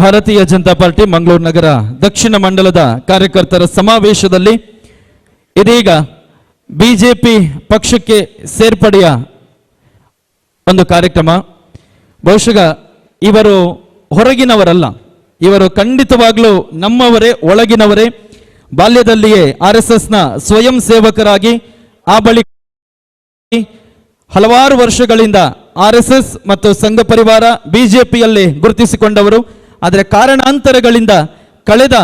ಭಾರತೀಯ ಜನತಾ ಪಾರ್ಟಿ ಮಂಗಳೂರು ನಗರ ದಕ್ಷಿಣ ಮಂಡಲದ ಕಾರ್ಯಕರ್ತರ ಸಮಾವೇಶದಲ್ಲಿ ಇದೀಗ ಬಿಜೆಪಿ ಪಕ್ಷಕ್ಕೆ ಸೇರ್ಪಡೆಯ ಒಂದು ಕಾರ್ಯಕ್ರಮ. ಬಹುಶಃ ಇವರು ಹೊರಗಿನವರಲ್ಲ, ಇವರು ಖಂಡಿತವಾಗ್ಲೂ ನಮ್ಮವರೇ, ಒಳಗಿನವರೇ. ಬಾಲ್ಯದಲ್ಲಿಯೇ ಆರ್ ಎಸ್ ಎಸ್ನ ಸ್ವಯಂ ಸೇವಕರಾಗಿ ಆ ಬಳಿಕ ಹಲವಾರು ವರ್ಷಗಳಿಂದ ಆರ್ ಮತ್ತು ಸಂಘ ಪರಿವಾರ ಬಿಜೆಪಿಯಲ್ಲಿ ಗುರುತಿಸಿಕೊಂಡವರು. ಆದರೆ ಕಾರಣಾಂತರಗಳಿಂದ ಕಳೆದ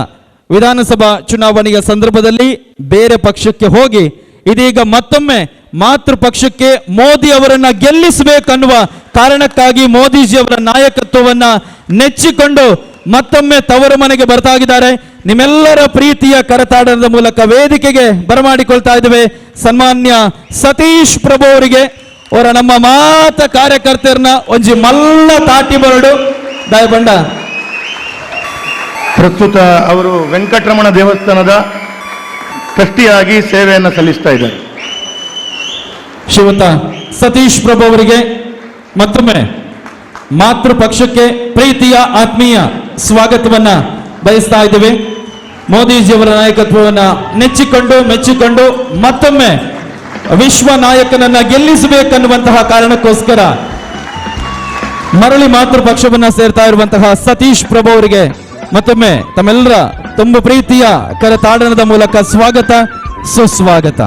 ವಿಧಾನಸಭಾ ಚುನಾವಣೆಯ ಸಂದರ್ಭದಲ್ಲಿ ಬೇರೆ ಪಕ್ಷಕ್ಕೆ ಹೋಗಿ ಇದೀಗ ಮತ್ತೊಮ್ಮೆ ಮಾತೃ ಪಕ್ಷಕ್ಕೆ ಮೋದಿ ಅವರನ್ನ ಗೆಲ್ಲಿಸಬೇಕನ್ನುವ ಕಾರಣಕ್ಕಾಗಿ ಮೋದಿಜಿಯವರ ನಾಯಕತ್ವವನ್ನ ನೆಚ್ಚಿಕೊಂಡು ಮತ್ತೊಮ್ಮೆ ತವರು ಮನೆಗೆ ಬರ್ತಾ ಇದ್ದಾರೆ ನಿಮ್ಮೆಲ್ಲರ ಪ್ರೀತಿಯ ಕರತಾಡನದ ಮೂಲಕ ವೇದಿಕೆಗೆ ಬರಮಾಡಿಕೊಳ್ತಾ ಇದ್ದೇವೆ. ಸನ್ಮಾನ್ಯ ಸತೀಶ್ ಪ್ರಭು ಅವರಿಗೆ, ಅವರ ನಮ್ಮ ಮಾತ ಕಾರ್ಯಕರ್ತರನ್ನ ಒಂಜಿ ಮಲ್ಲ ತಾಟಿ ಬರಡು ದಯಬಂಡ ಪ್ರಸ್ತುತ ಅವರು ವೆಂಕಟರಮಣ ದೇವಸ್ಥಾನದ ಟ್ರಸ್ಟಿಯಾಗಿ ಸೇವೆಯನ್ನು ಸಲ್ಲಿಸ್ತಾ ಇದ್ದಾರೆ. ಶಿವತ ಸತೀಶ್ ಪ್ರಭು ಅವರಿಗೆ ಮತ್ತೊಮ್ಮೆ ಮಾತೃ ಪಕ್ಷಕ್ಕೆ ಪ್ರೀತಿಯ ಆತ್ಮೀಯ ಸ್ವಾಗತವನ್ನ ಬಯಸ್ತಾ ಇದ್ದೇವೆ. ಮೋದಿಜಿಯವರ ನಾಯಕತ್ವವನ್ನು ನೆಚ್ಚಿಕೊಂಡು ಮೆಚ್ಚಿಕೊಂಡು ಮತ್ತೊಮ್ಮೆ ವಿಶ್ವ ನಾಯಕನನ್ನ ಗೆಲ್ಲಿಸಬೇಕನ್ನುವಂತಹ ಕಾರಣಕ್ಕೋಸ್ಕರ ಮರಳಿ ಮಾತೃ ಪಕ್ಷವನ್ನ ಸೇರ್ತಾ ಇರುವಂತಹ ಸತೀಶ್ ಪ್ರಭು ಅವರಿಗೆ ಮತ್ತೊಮ್ಮೆ ತಮ್ಮೆಲ್ಲರ ತುಂಬ ಪ್ರೀತಿಯ ಕರತಾಡನದ ಮೂಲಕ ಸ್ವಾಗತ ಸುಸ್ವಾಗತ.